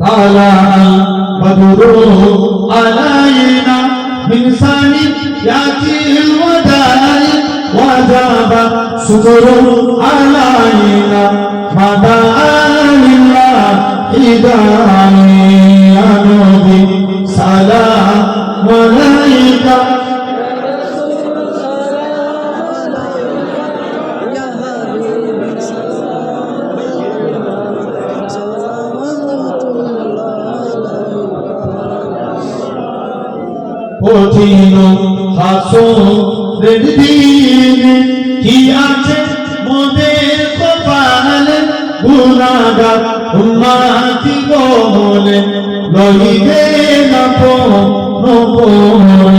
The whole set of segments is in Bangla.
طلع البدر علينا من ثنيات الوداع وجب شكر علينا مدى لله إداني يا نبي سلام عليك কঠিন হাসনের দিন। কি আছে মোদের কপালে? গুনাগার উন্মাতি বলে রহিবে না পরে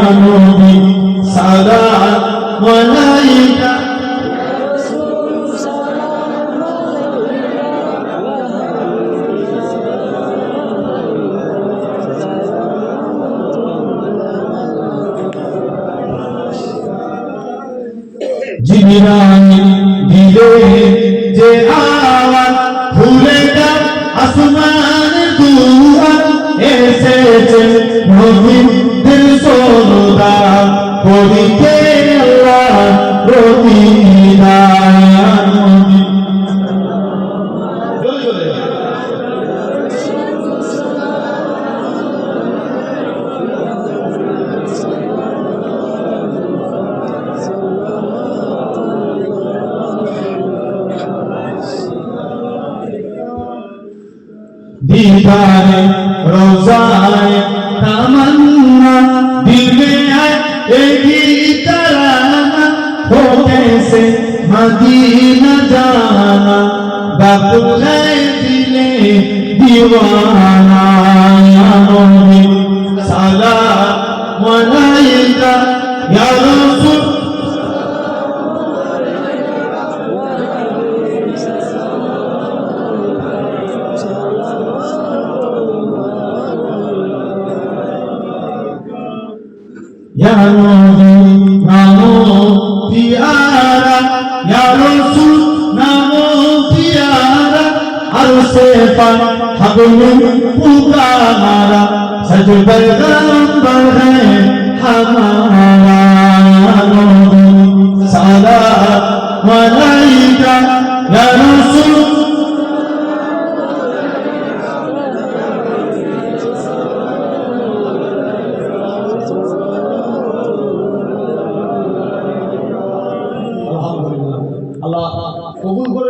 আনবি। সাদা মলাইকা জিবরাইল দিলে যে আওয়াজ ভুলে তার আসমান দুয়ার এসেছে। নবীন দিল সরদা করিতে দিদারে, রোজায় তামান্না, দিল মে আয় একি তারানা হো কেসে মদিনা জানা বাপুলে দিলে দিওয়ানা। নবী সালাম ইয়া Ya Rabbi, namo piara, Ya Rasul, namo piara, Al-Sefa, Habulun Pukamara, Sajbar Gambar hai Hamara, Rabbi, Salah, Malaika, Ya Rasul, কবুল করে নেন 来